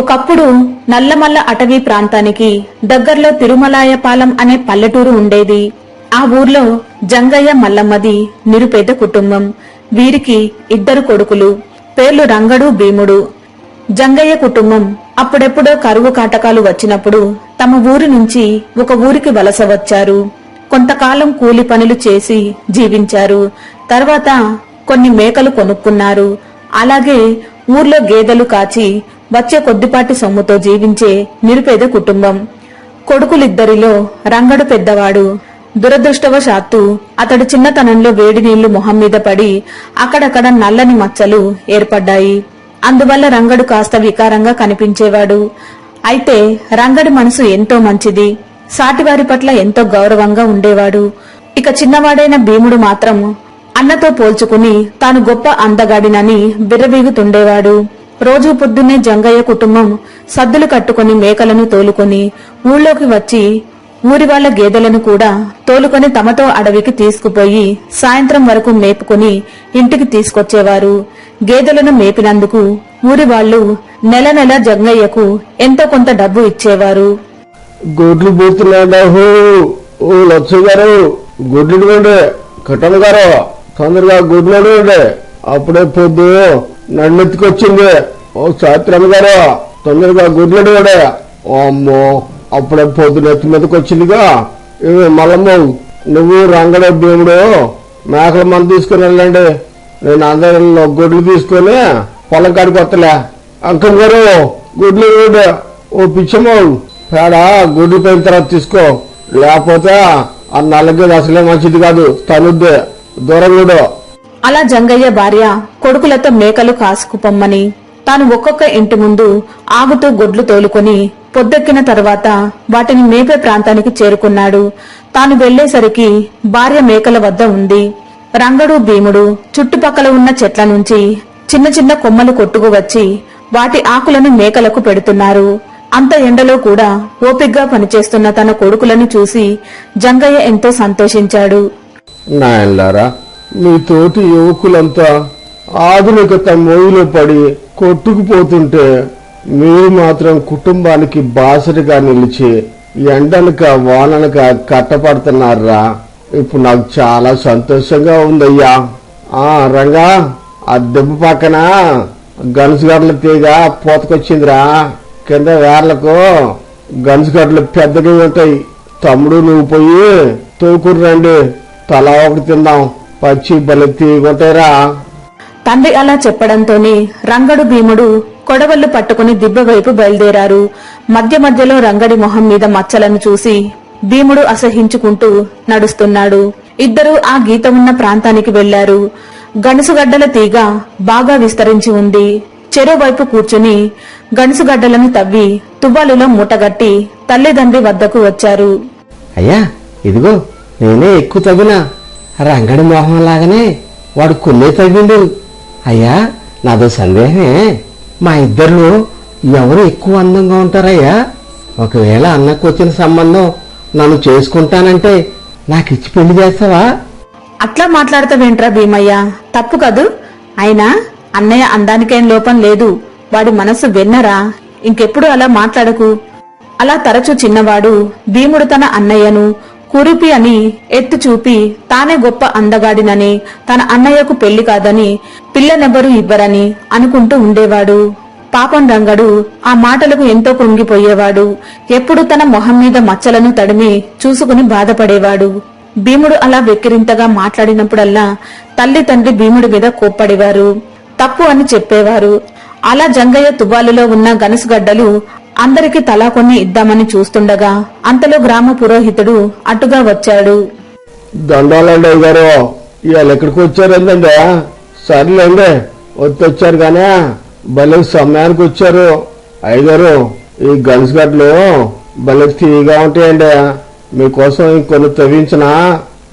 ఒకప్పుడు నల్లమల్ల అటవీ ప్రాంతానికి దగ్గర్లో తిరుమలాయపాలెం అనే పల్లెటూరు ఉండేది. ఆ ఊర్లో జంగయ్య మల్లమ్మది నిరుపేద కుటుంబం. వీరికి ఇద్దరు కొడుకులు. పేర్లు రంగడు భీముడు. జంగయ్య కుటుంబం అప్పుడెప్పుడో కరువు కాటకాలు వచ్చినప్పుడు తమ ఊరి నుంచి ఒక ఊరికి వలస వచ్చారు. కొంతకాలం కూలి పనులు చేసి జీవించారు. తర్వాత కొన్ని మేకలు కొనుక్కున్నారు. అలాగే ఊర్లో గేదెలు కాచి వచ్చే కొద్దిపాటి సొమ్ముతో జీవించే నిరుపేద కుటుంబం. కొడుకులిద్దరిలో రంగడు పెద్దవాడు. దురదృష్టవశాత్తు అతడు చిన్నతనంలో వేడి నీళ్ళు మొహం మీద పడి అక్కడక్కడ నల్లని మచ్చలు ఏర్పడ్డాయి. అందువల్ల రంగడు కాస్త వికారంగా కనిపించేవాడు. అయితే రంగడి మనసు ఎంతో మంచిది. సాటివారి పట్ల ఎంతో గౌరవంగా ఉండేవాడు. ఇక చిన్నవాడైన భీముడు మాత్రం అన్నతో పోల్చుకుని తాను గొప్ప అందగాడినని బిర్రబీగుతుండేవాడు రోజు పొద్దున్నే జంగయ్య కుటుంబం సద్దులు కట్టుకుని మేకలను తోలుకొని ఊళ్ళోకి వచ్చి ఊరి వాళ్ళ గేదెలను కూడా తోలుకొని తమతో అడవికి తీసుకుపోయి సాయంత్రం వరకు మేపుకొని ఇంటికి తీసుకొచ్చేవారు. గేదెలను మేపినందుకు ఊరి వాళ్ళు నెల నెల జంగయ్యకు ఎంతో కొంత డబ్బు ఇచ్చేవారు. గుడ్లు పూస్తున్నాడా ఓ లచ్చ గారు గుడ్లు ఇవ్వండి. గారు? తొందరగా గొడ్లు అప్పుడే పొద్దు నన్నెత్తుకొచ్చింది ఓ సాత్రమ్మ గారు తొందరగా గుడ్లు ఇవ్వండి అమ్మో అప్పుడే పొద్దు నెత్తి మీదకి వచ్చిందిగా. ఇవి మల్లమ్మ నువ్వు రంగడ భీముడు మేకల మంది తీసుకుని వెళ్ళండి. నేను అందరిలో గుడ్లు తీసుకొని పొలం కాడికి వస్తలే. అంకం గారు గుడ్లు ఇవ్వండి. ఓ పిచ్చమ్మ పేడ గుడ్డు పోయిన తర్వాత తీసుకో. లేకపోతే ఆ నల్లగేది అసలే మంచిది కాదు తనుద్దే. దూరం కూడా. అలా జంగయ్య భార్య కొడుకులతో మేకలు కాసుకుపొమ్మని తాను ఒక్కొక్క ఇంటి ముందు ఆగుతూ గొడ్లు తోలుకొని పొద్దెక్కిన తర్వాత వాటిని మేపే ప్రాంతానికి చేరుకున్నాడు. తాను వెళ్ళేసరికి భార్య మేకల వద్ద ఉంది. రంగడు భీముడు చుట్టుపక్కల ఉన్న చెట్ల నుంచి చిన్న చిన్న కొమ్మలు కొట్టుకు వచ్చి వాటి ఆకులను మేకలకు పెడుతున్నారు. అంత ఎండలో కూడా ఓపిగ్గా పనిచేస్తున్న తన కొడుకులను చూసి జంగయ్య ఎంతో సంతోషించాడు. నాయన్లారా మీ తోటి యువకులంతా ఆధునికత మోయిలో పడి కొట్టుకుపోతుంటే మీరు మాత్రం కుటుంబానికి బాసరిగా నిలిచి ఎండలక వానలక కట్టపడుతున్నారా? ఇప్పుడు నాకు చాలా సంతోషంగా ఉందయ్యా. ఆ రంగా ఆ దెబ్బ పక్కన గనుసుగడ్డల తీగ పోతకొచ్చిందిరా. కింద వేర్లకు గనుసుగడ్డలు పెద్దగా ఉంటాయి. తమ్ముడు నువ్వు పోయి తోకురు రండి. తలా ఒకటి తిందాం. పచ్చి బలి తీగుంటాయిరా తండ్రి అలా చెప్పడంతోనే రంగడు భీముడు కొడవళ్ళు పట్టుకుని దిబ్బ వైపు బయలుదేరారు. మధ్య మధ్యలో రంగడి మొహం మీద మచ్చలను చూసి భీముడు అసహించుకుంటూ నడుస్తున్నాడు. ఇద్దరూ ఆ గీత ఉన్న ప్రాంతానికి వెళ్ళారు గనుసుగడ్డల తీగ బాగా విస్తరించి ఉంది. చెరువు వైపు కూర్చుని గనుసుగడ్డలను తవ్వి తువ్వాలులో మూటగట్టి తల్లిదండ్రి వద్దకు వచ్చారు. అయ్యా ఇదిగో నేనే ఎక్కువ తవ్వినా. రంగడి మోహం లాగానే వాడు కొన్నే తవ్విండు అయ్యా నాదో సందేహమే. మా ఇద్దరిలో ఎవరు ఎక్కువ అందంగా ఉంటారయ్యా? ఒకవేళ అన్నకు వచ్చిన సంబంధం నన్ను చేసుకుంటానంటే నాకు ఇచ్చి పెళ్ళి చేస్తావా? అట్లా మాట్లాడతావేంట్రా భీమయ్య? తప్పు కదూ. అయినా అన్నయ్య అందానికేం లోపం లేదు. వాడి మనసు వెన్నరా. ఇంకెప్పుడు అలా మాట్లాడకు. అలా తరచు చిన్నవాడు భీముడు తన అన్నయ్యను కురిపి అని ఎత్తు చూపి తానే గొప్ప అందగాడినని తన అన్నయ్యకు పెళ్ళి కాదని పిల్లనెవ్వరూ ఇవ్వరని అనుకుంటూ ఉండేవాడు. పాపం రంగడు ఆ మాటలకు ఎంతో కృంగిపోయేవాడు. ఎప్పుడు తన మొహం మీద మచ్చలను తడిమి చూసుకుని బాధపడేవాడు. భీముడు అలా వెక్కిరింతగా మాట్లాడినప్పుడల్లా తల్లి తండ్రి భీముడి మీద కోప్పడేవారు. తప్పు అని చెప్పేవారు. అలా జంగయ్య తుబాలులో ఉన్న గనసుగడ్డలు అందరికి తలా కొన్ని ఇద్దామని చూస్తుండగా అంతలో గ్రామ పురోహితుడు అటుగా వచ్చాడు. దండాలండి అయ్య గారు ఇవాళ ఎక్కడికి వచ్చారు ఏంటండి సర్లేండి వచ్చి వచ్చారు కానీ భలే సమయానికి వచ్చారు. అయ్యగారు ఈ గన్స్ గడ్డలు భలే తీగా ఉంటాయండి. మీకోసం ఇంకొన్ని తవ్వించినా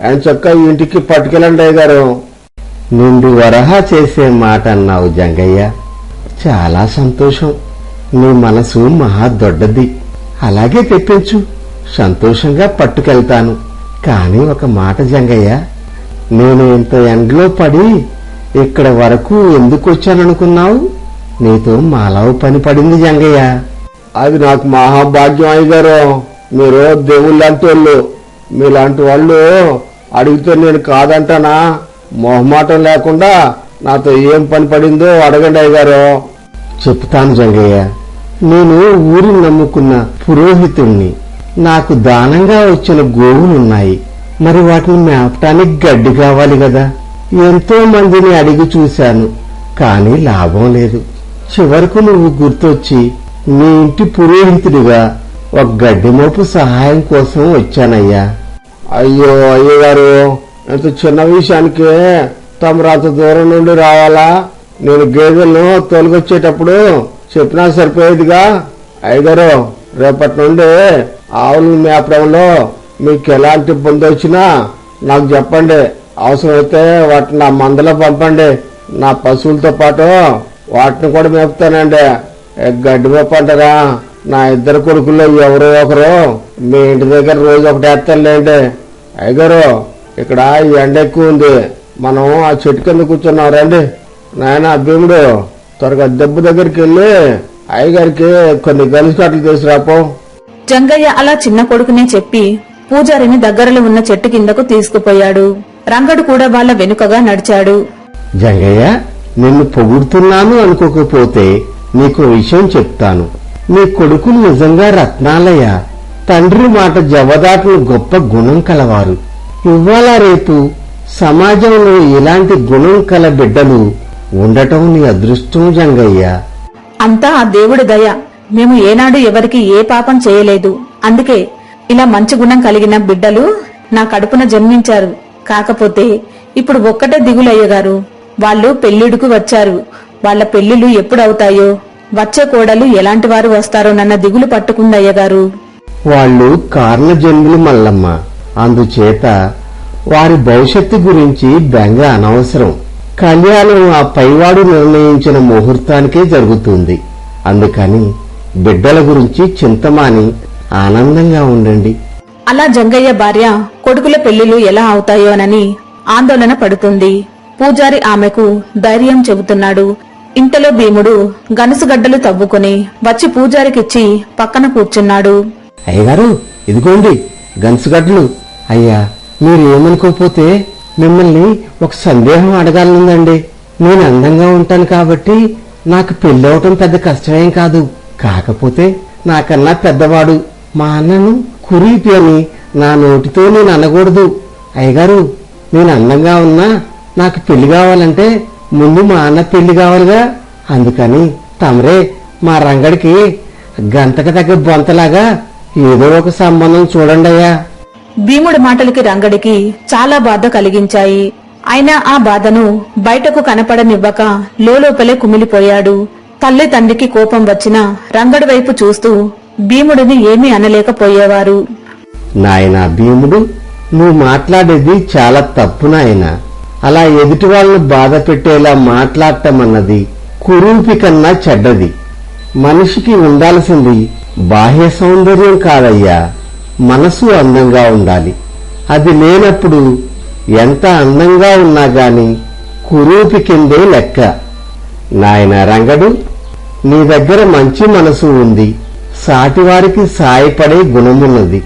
ఆయన చక్క ఇంటికి పట్టుకెళ్ళండి అయ్య గారు నిండు వరహా చేసే మాట అన్నావు జంగయ్య. చాలా సంతోషం. నీ మనసు మహా దొడ్డది. అలాగే తెప్పించు. సంతోషంగా పట్టుకెళ్తాను. కాని ఒక మాట జంగయ్య నేను ఇంత ఎండలో పడి ఇక్కడ వరకు ఎందుకు వచ్చాననుకున్నావు నీతో మాలవ పని పడింది జంగయ్య. అది నాకు మహాభాగ్యం అయ్య గారు మీరు దేవుళ్ళు లాంటి వాళ్ళు మీలాంటి వాళ్ళు అడిగితే నేను కాదంటానా? మొహమాటం లేకుండా నాతో ఏం పని పడిందో అడగండి అయ్య గారు చెప్తాను జంగయ్య. నేను ఊరిని నమ్ముకున్న పురోహితుణ్ణి. నాకు దానంగా వచ్చిన గోవులున్నాయి. మరి వాటిని మేపటానికి గడ్డి కావాలి కదా ఎంతో మందిని అడిగి చూశాను కానీ లాభం లేదు. చివరకు నువ్వు గుర్తొచ్చి నీ ఇంటి పురోహితుడిగా ఒక గడ్డి మోపు సహాయం కోసం వచ్చానయ్యా. అయ్యో అయ్యగారు గారు ఇంత చిన్న విషయానికే తమరు అంత దూరం నుండి రావాలా? నేను గేదెలను తొలగొచ్చేటప్పుడు చెప్పినా సరిపోయేదిగా? అయ్యగారు రేపటి నుండి ఆవుల మేపడంలో మీకు ఎలాంటి ఇబ్బంది వచ్చినా నాకు చెప్పండి. అవసరమైతే వాటిని నా మందలో పంపండి. నా పశువులతో పాటు వాటిని కూడా మేపుతానండి. గడ్డి మేపంటారా నా ఇద్దరు కొడుకుల్లో ఎవరో ఒకరు మీ ఇంటి దగ్గర రోజు ఒకటి వేస్తానులేండి. అయ్యగారు ఇక్కడ ఈ ఎండ ఎక్కువ ఉంది. మనం ఆ చెట్టు కింద కూర్చున్నాం. రండి. నాయన భీముడు. త్వరగా దెబ్బ దగ్గరికి వెళ్ళి అయ్యగారికి కొన్ని గలిసి కట్టలు తీసుకురాపో. జంగయ్య అలా చిన్న కొడుకునే చెప్పి పూజారిని దగ్గరలో ఉన్న చెట్టు కిందకు తీసుకుపోయాడు. రంగడు కూడా వాళ్ళ వెనుకగా నడిచాడు. జంగయ్య నిన్ను పొగుడుతున్నాను అనుకోకపోతే నీకు విషయం చెప్తాను. నీ కొడుకులు నిజంగా రత్నాలయ్య. తండ్రి మాట జవదాటను గొప్ప గుణం కలవారు. ఇవాళ రేపు సమాజంలో ఇలాంటి గుణం కల బిడ్డలు ఉండటం నీ అదృష్టం జంగయ్య. అంతా ఆ దేవుడి దయ. మేము ఏనాడు ఎవరికి ఏ పాపం చేయలేదు. అందుకే ఇలా మంచి గుణం కలిగిన బిడ్డలు నా కడుపున జన్మించారు. కాకపోతే ఇప్పుడు ఒక్కటే దిగులయ్యగారు. వాళ్ళు పెళ్ళిడుకు వచ్చారు. వాళ్ళ పెళ్ళిళ్ళు ఎప్పుడు అవుతాయో వచ్చే కోడలు ఎలాంటి వారు వస్తారోనన్న దిగులు పట్టుకుందయ్యగారు. వాళ్ళు కారణ జన్ములు మల్లమ్మ. అందుచేత వారి భవిష్యత్తు గురించి బెంగ అనవసరం. కళ్యాణం ఆ పైవాడు నిర్ణయించిన ముహూర్తానికే జరుగుతుంది. అందుకని బిడ్డల గురించి చింతమాని ఆనందంగా ఉండండి. అలా జంగయ్య భార్య కొడుకుల పెళ్ళిలు ఎలా అవుతాయోనని ఆందోళన పడుతుంది. పూజారి ఆమెకు ధైర్యం చెబుతున్నాడు. ఇంతలో భీముడు గనసుగడ్డలు తవ్వుకుని వచ్చి పూజారికిచ్చి పక్కన కూర్చున్నాడు. అయ్యగారు ఇదిగోండి గన్సుగడ్డలు అయ్యా మీరు ఏమనుకోకపోతే మిమ్మల్ని ఒక సందేహం అడగాలనుందండి. నేను అందంగా ఉంటాను కాబట్టి నాకు పెళ్ళవటం పెద్ద కష్టమేం కాదు. కాకపోతే నాకన్నా పెద్దవాడు. మా అన్నను కురీపి అని నా నోటితో నేను అనకూడదు. అయ్యగారు నేను అందంగా ఉన్నా నాకు పెళ్ళి కావాలంటే ముందు మా అన్న పెళ్ళి కావాలిగా. అందుకని తమరే మా రంగడికి గంతకు తగ్గ బొంతలాగా ఏదో ఒక సంబంధం చూడండి అయ్యా భీముడి మాటలకి రంగడికి చాలా బాధ కలిగించాయి. అయినా ఆ బాధను బయటకు కనపడనివ్వక లోపలే కుమిలిపోయాడు. తల్లి తండ్రికి కోపం వచ్చిన రంగడి వైపు చూస్తూ భీముడిని ఏమీ అనలేకపోయేవారు. నాయనా భీముడు నువ్వు మాట్లాడేది చాలా తప్పు నాయనా. అలా ఎదుటి వాళ్ళను బాధ పెట్టేలా మాట్లాడటం అన్నది కురూపి కన్నా చెడ్డది. మనిషికి ఉండాల్సింది బాహ్య సౌందర్యం కాదయ్యా. మనసు అందంగా ఉండాలి. అది లేనప్పుడు ఎంత అందంగా ఉన్నా గాని కురూపి కిందే లెక్క. నాయన రంగడు నీ దగ్గర మంచి మనసు ఉంది. సాటివారికి సాయపడే గుణమున్నది.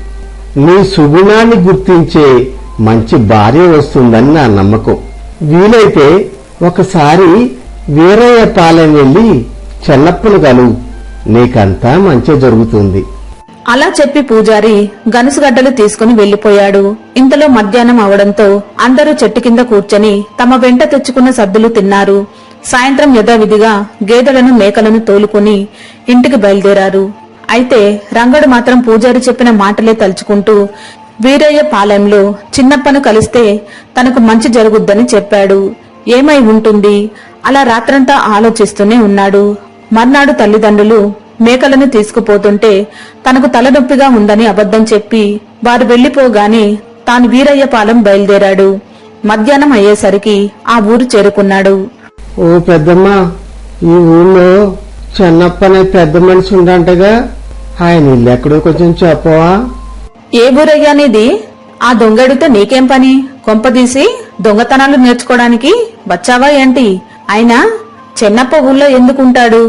నీ సుగుణాన్ని గుర్తించే మంచి భార్య వస్తుందని నా నమ్మకం. వీలైతే ఒకసారి వీరయ్య పాలెం వెళ్ళి చెన్నప్పలు కలువు. నీకంతా మంచి జరుగుతుంది. అలా చెప్పి పూజారి గనుసుగడ్డలు తీసుకుని వెళ్ళిపోయాడు ఇంతలో మధ్యాహ్నం అవడంతో అందరూ చెట్టు కింద కూర్చొని తమ వెంట తెచ్చుకున్న సద్దులు తిన్నారు. సాయంత్రం యథావిధిగా గేదెలను మేకలను తోలుకుని ఇంటికి బయలుదేరారు. అయితే రంగడు మాత్రం పూజారి చెప్పిన మాటలే తలుచుకుంటూ వీరయ్య పాలెంలో చిన్నప్పను కలిస్తే తనకు మంచి జరుగుద్దని చెప్పాడు. ఏమై ఉంటుంది? అలా రాత్రంతా ఆలోచిస్తూనే ఉన్నాడు. మర్నాడు తల్లిదండ్రులు మేకలను తీసుకుపోతుంటే తనకు తలనొప్పిగా ఉందని అబద్ధం చెప్పి వారు వెళ్ళిపోగానే తాను వీరయ్యపాలెం బయలుదేరాడు. మధ్యాహ్నం అయ్యేసరికి ఆ ఊరు చేరుకున్నాడు. ఓ పెద్దమ్మ ఈ ఊళ్ళో చెన్నప్ప అనే పెద్ద మనిషి ఉండంటగా ఆయన ఇల్లు ఎక్కడో కొంచెం చెప్పవా? ఏ ఊరయ్యా నీది? ఆ దొంగడితో నీకేం పని? కొంపదీసి దొంగతనాలు నేర్చుకోవడానికి వచ్చావా ఏంటి? అయినా చెన్నప్ప ఊళ్ళో ఎందుకుంటాడు?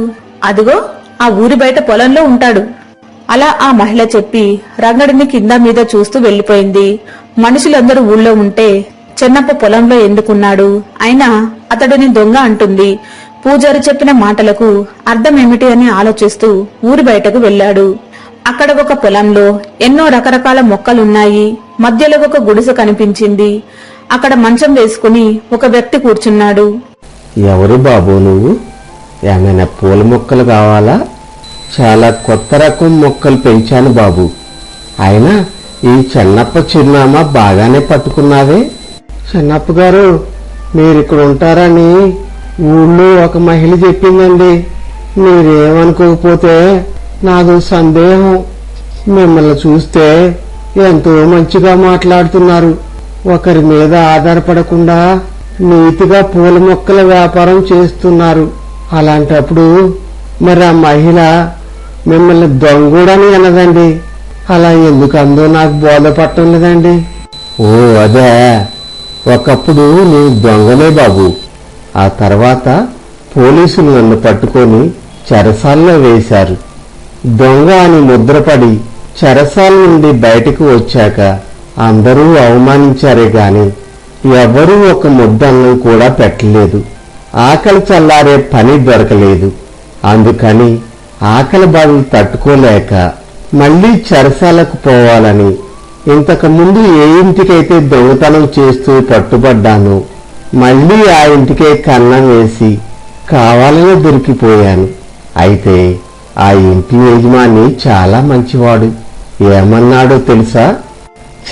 అదిగో ఆ ఊరి బయట పొలంలో ఉంటాడు. అలా ఆ మహిళ చెప్పి రంగడిని కింద మీద చూస్తూ వెళ్ళిపోయింది మనుషులందరూ ఊళ్ళో ఉంటే చెన్నప్ప పొలంలో ఎందుకున్నాడు? అయినా అతడిని దొంగ అంటుంది. పూజారి చెప్పిన మాటలకు అర్థమేమిటి అని ఆలోచిస్తూ ఊరి బయటకు వెళ్ళాడు. అక్కడ ఒక పొలంలో ఎన్నో రకరకాల మొక్కలున్నాయి. మధ్యలో ఒక గుడిసె కనిపించింది. అక్కడ మంచం వేసుకుని ఒక వ్యక్తి కూర్చున్నాడు. ఎవరు బాబు నువ్వు? ఏమైనా పూల మొక్కలు కావాలా? చాలా కొత్త రకం మొక్కలు పెంచాను బాబు. అయినా ఈ చెన్నప్ప చిరునామా బాగానే పట్టుకున్నావే. చెన్నప్ప గారు మీరు ఇక్కడ ఉంటారని ఊళ్ళో ఒక మహిళ చెప్పిందండి. మీరేమనుకోకపోతే నాకు సందేహం. మిమ్మల్ని చూస్తే ఎంతో మంచిగా మాట్లాడుతున్నారు. ఒకరి మీద ఆధారపడకుండా నీతిగా పూల మొక్కల వ్యాపారం చేస్తున్నారు. అలాంటప్పుడు మరి ఆ మహిళ మిమ్మల్ని దొంగూడని అన్నదండి. అలా ఎందుకు అందో నాకు బోధపడటం లేదండి? ఓ అదే. ఒకప్పుడు నేను దొంగనే బాబు. ఆ తర్వాత పోలీసులు నన్ను పట్టుకొని చెరసాల్లో వేశారు. దొంగ అని ముద్రపడి చెరసాల నుండి బయటకు వచ్చాక అందరూ అవమానించారే గాని ఎవరూ ఒక ముద్దన్నం కూడా పెట్టలేదు. ఆకలి చల్లారే పని దొరకలేదు. అందుకని ఆకలి బాధలు తట్టుకోలేక మళ్ళీ చెరసాలకు పోవాలని ఇంతకు ముందు ఏ ఇంటికైతే దొంగతనం చేస్తూ పట్టుబడ్డానో మళ్ళీ ఆ ఇంటికే కన్నం వేసి కావాలనే దొరికిపోయాను. అయితే ఆ ఇంటి యజమాని చాలా మంచివాడు. ఏమన్నాడో తెలుసా?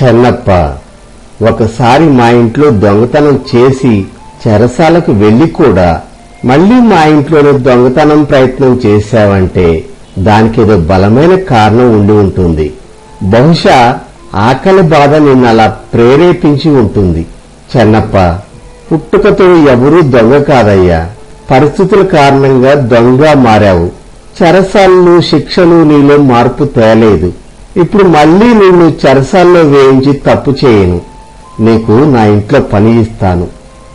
చెన్నప్ప ఒకసారి మా ఇంట్లో దొంగతనం చేసి చెరసాలకు వెళ్ళి కూడా మళ్ళీ మా ఇంట్లోనే దొంగతనం ప్రయత్నం చేశావంటే దానికేదో బలమైన కారణం ఉండి ఉంటుంది. బహుశా ఆకలి బాధ నిన్ను అలా ప్రేరేపించి ఉంటుంది. చెన్నప్ప పుట్టుకతో ఎవరూ దొంగ కాదయ్యా. పరిస్థితుల కారణంగా దొంగ మారావు. చెరసాలను శిక్షలు నీలో మార్పు తేలేదు. ఇప్పుడు మళ్ళీ నిన్ను చెరసాల్లో వేయించి తప్పు చేయను. నీకు నా ఇంట్లో పని ఇస్తాను.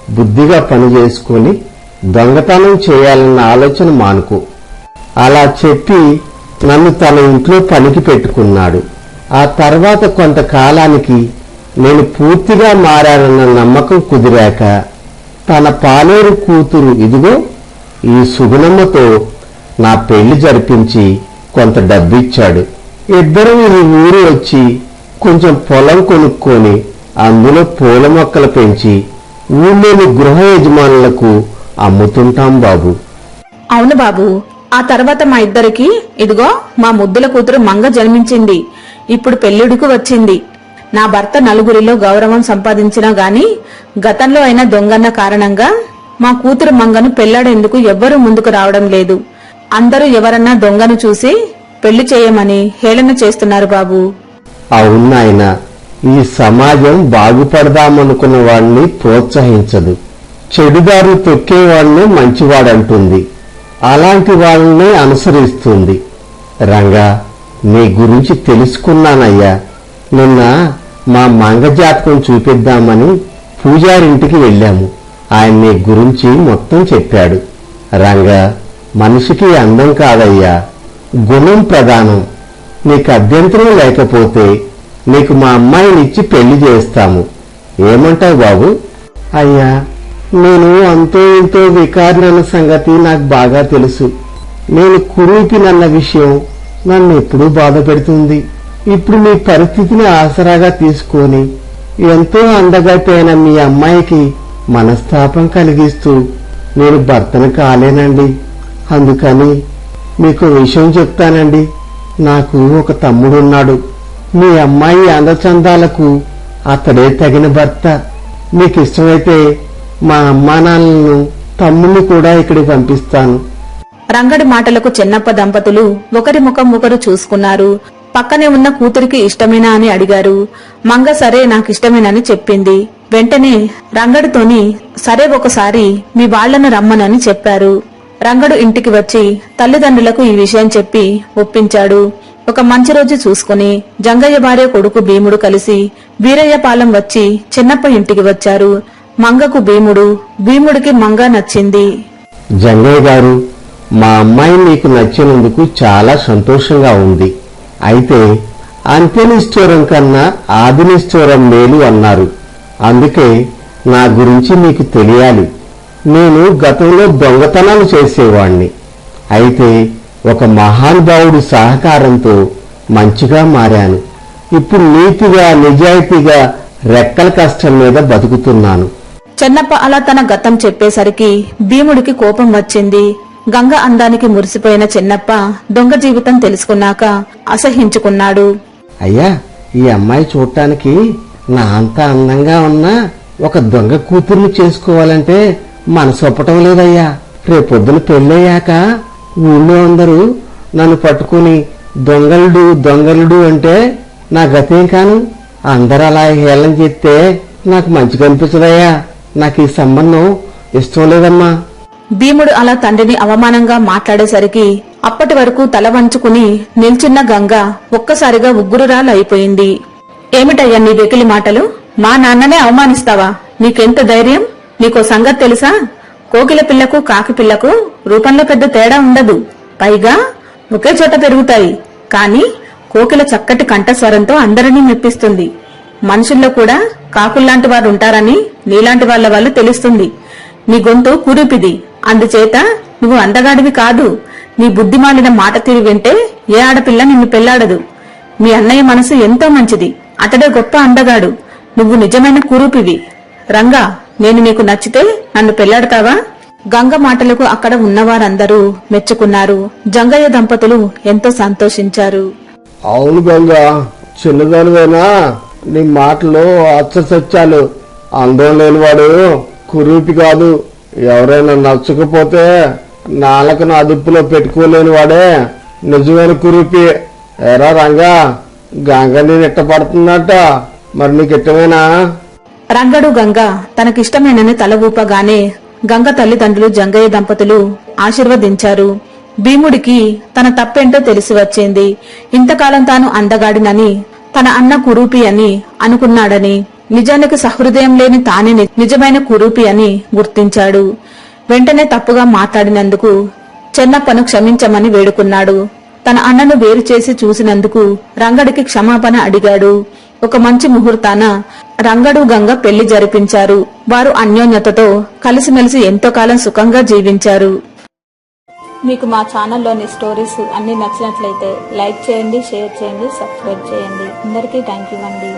బుద్ధిగా పని చేసుకొని దొంగతనం చేయాలన్న ఆలోచన మానుకో. అలా చెప్పి నన్ను తన ఇంట్లో పనికి పెట్టుకున్నాడు. ఆ తర్వాత కొంతకాలానికి నేను పూర్తిగా మారానన్న నమ్మకం కుదిరాక తన పాలేరు కూతురు ఇదిగో ఈ సుగుణమ్మతో నా పెళ్ళి జరిపించి కొంత డబ్బిచ్చాడు. ఇద్దరం ఈ ఊరు వచ్చి కొంచెం పొలం కొనుక్కొని అందులో పూల మొక్కలు పెంచి ఊళ్ళోని గృహ యజమానులకు అమ్ముతుంటాం బాబు. అవును బాబు ఆ తర్వాత మా ఇద్దరికి ఇదిగో మా ముద్దుల కూతురు మంగ జన్మించింది. ఇప్పుడు పెళ్ళిడుకు వచ్చింది. నా భర్త నలుగురిలో గౌరవం సంపాదించినా గాని గతంలో అయిన దొంగన్న కారణంగా మా కూతురు మంగను పెళ్ళాడేందుకు ఎవ్వరూ ముందుకు రావడం లేదు. అందరూ ఎవరన్నా దొంగను చూసి పెళ్ళి చేయమని హేళన చేస్తున్నారు బాబు. అవును నాయన ఈ సమాజం బాగుపడదామనుకున్న వాడిని ప్రోత్సహించదు. చెడుదారు తొక్కేవాడిని మంచివాడంటుంది. అలాంటి వాళ్ళని అనుసరిస్తుంది. రంగా నీ గురించి తెలుసుకున్నానయ్యా. నిన్న మా మంగ జాతకం చూపిద్దామని పూజారింటికి వెళ్ళాము. ఆయన నీ గురించి మొత్తం చెప్పాడు. రంగా మనిషికి అందం కాదయ్యా. గుణం ప్రధానం. నీకు అభ్యంతరం లేకపోతే నీకు మా అమ్మాయినిచ్చి పెళ్ళి చేస్తాము. ఏమంటావు బాబు? అయ్యా నేను అంతో ఇంతో వికారణ సంగతి నాకు బాగా తెలుసు. నేను కురూపినన్న విషయం నన్ను ఎప్పుడూ బాధ పెడుతుంది. ఇప్పుడు మీ పరిస్థితిని ఆసరాగా తీసుకొని ఎంతో అందగైపోయిన మీ అమ్మాయికి మనస్తాపం కలిగిస్తూ నేను భర్తను కాలేనండి. అందుకని మీకు విషయం చెప్తానండి. నాకు ఒక తమ్ముడున్నాడు. మీ అమ్మాయి అందచందాలకు అతడే తగిన భర్త. మీకు ఇష్టమైతే మా అమ్మా తమ్ముని కూడా ఇక్కడికి పంపిస్తాను. రంగడి మాటలకు చెన్నప్ప దంపతులు ఒకరి ముఖం ఒకరు చూసుకున్నారు. పక్కనే ఉన్న కూతురికి ఇష్టమేనా అని అడిగారు. మంగ సరే నాకిష్టమేనని చెప్పింది. వెంటనే రంగడితోని సరే ఒకసారి మీ వాళ్ళను రమ్మనని చెప్పారు. రంగడు ఇంటికి వచ్చి తల్లిదండ్రులకు ఈ విషయం చెప్పి ఒప్పించాడు. ఒక మంచి రోజు చూసుకుని జంగయ్య భార్య కొడుకు భీముడు కలిసి వీరయ్యపాలెం వచ్చి చిన్నప్ప ఇంటికి వచ్చారు. మంగకు భీముడు భీముడికి మంగ నచ్చింది. జంగయ్య గారు మా అమ్మాయి మీకు నచ్చినందుకు చాలా సంతోషంగా ఉంది. అయితే అంత్యనిశ్చూరం కన్నా ఆదినిశ్చూరం మేలు అన్నారు. అందుకే నా గురించి మీకు తెలియాలి. నేను గతంలో దొంగతనాలు చేసేవాణ్ణి. అయితే ఒక మహానుభావుడి సహకారంతో మంచిగా మారాను. ఇప్పుడు నీతిగా నిజాయితీగా రెక్కల కష్టం మీద బతుకుతున్నాను. చెన్నప్ప అలా తన గతం చెప్పేసరికి భీముడికి కోపం వచ్చింది. గంగ అందానికి మురిసిపోయిన చెన్నప్ప దొంగ జీవితం తెలుసుకున్నాక అసహించుకున్నాడు అయ్యా ఈ అమ్మాయి చూడటానికి నా అంత అందంగా ఉన్నా ఒక దొంగ కూతుర్ని చేసుకోవాలంటే మనసు ఒప్పటం లేదయ్యా. రేపొద్దున పెళ్ళయ్యాక ఊళ్ళో అందరూ నన్ను పట్టుకుని దొంగలుడు దొంగలుడు అంటే నా గతేం కాను? అందరూ అలా హేళన చేస్తే నాకు మంచి కనిపించదయ్యా నాకు ఈ సంబంధం ఇష్టం లేదమ్మా. భీముడు అలా తండ్రిని అవమానంగా మాట్లాడేసరికి అప్పటి వరకు తల వంచుకుని నిల్చున్న గంగ ఒక్కసారిగా ఉగ్గురురాలు అయిపోయింది. ఏమిటయ్యా నీ వెకిలి మాటలు? మా నాన్ననే అవమానిస్తావా? నీకెంత ధైర్యం? నీకో సంగతి తెలుసా? కోకిల పిల్లకు కాకి పిల్లకు రూపంలో పెద్ద తేడా ఉండదు. పైగా ఒకే చోట పెరుగుతాయి. కాని కోకిల చక్కటి కంఠస్వరంతో అందరినీ మెప్పిస్తుంది. మనుషుల్లో కూడా కాకుల్లాంటి వారు ఉంటారని నీలాంటి వాళ్ళ వల్ల తెలుస్తుంది. నీ గొంతు కురిపిది. అందుచేత నువ్వు అందగాడివి కాదు. నీ బుద్ధిమాలిన మాట తీరు వింటే ఏ ఆడపిల్ల నిన్ను పెళ్ళాడదు. మీ అన్నయ్య మనసు ఎంతో మంచిది. అతడే గొప్ప అందగాడు. నువ్వు నిజమైన కురూపివి. రంగా నేను నీకు నచ్చితే నన్ను పెళ్ళాడతావా? గంగ మాటలకు అక్కడ ఉన్నవారందరూ మెచ్చుకున్నారు. జంగయ్య దంపతులు ఎంతో సంతోషించారు. అవును గంగ చిన్నదానివేనా? నీ మాటలు అచ్చ సత్యాలు అందం లేనివాడు కురూపి కాదు. ఎవరైనా నచ్చకపోతే నాలుకను అదుపులో పెట్టుకోలేని వాడే నిజమైన కురూపి. ఎరా రంగా గంగ నేను ఇట్టపడుతుందట మరి నీకు ఇట్టమేనా రంగడు గంగ తనకిష్టమైనని తల ఊపగానే గంగ తల్లిదండ్రులు జంగయ్య దంపతులు ఆశీర్వదించారు. భీముడికి తన తప్పేంటో తెలిసి వచ్చింది. ఇంతకాలం తాను అందగాడినని తన అన్న కురూపి అని అనుకున్నాడని నిజానికి సహృదయం లేని తానే నిజమైన కురూపి అని గుర్తించాడు. వెంటనే తప్పుగా మాట్లాడినందుకు చెన్నప్పను క్షమించమని వేడుకున్నాడు. తన అన్నను వేరు చేసి చూసినందుకు రంగడికి క్షమాపణ అడిగాడు. ఒక మంచి ముహూర్తాన రంగడు గంగ పెళ్ళి జరిపించారు. వారు అన్యోన్యతతో కలిసిమెలిసి ఎంతో కాలం సుఖంగా జీవించారు. మీకు మా ఛానల్లోని స్టోరీస్ అన్ని నచ్చినట్లయితే లైక్ చేయండి షేర్ చేయండి సబ్స్క్రైబ్ చేయండి. అందరికీ థ్యాంక్ యూ అండి.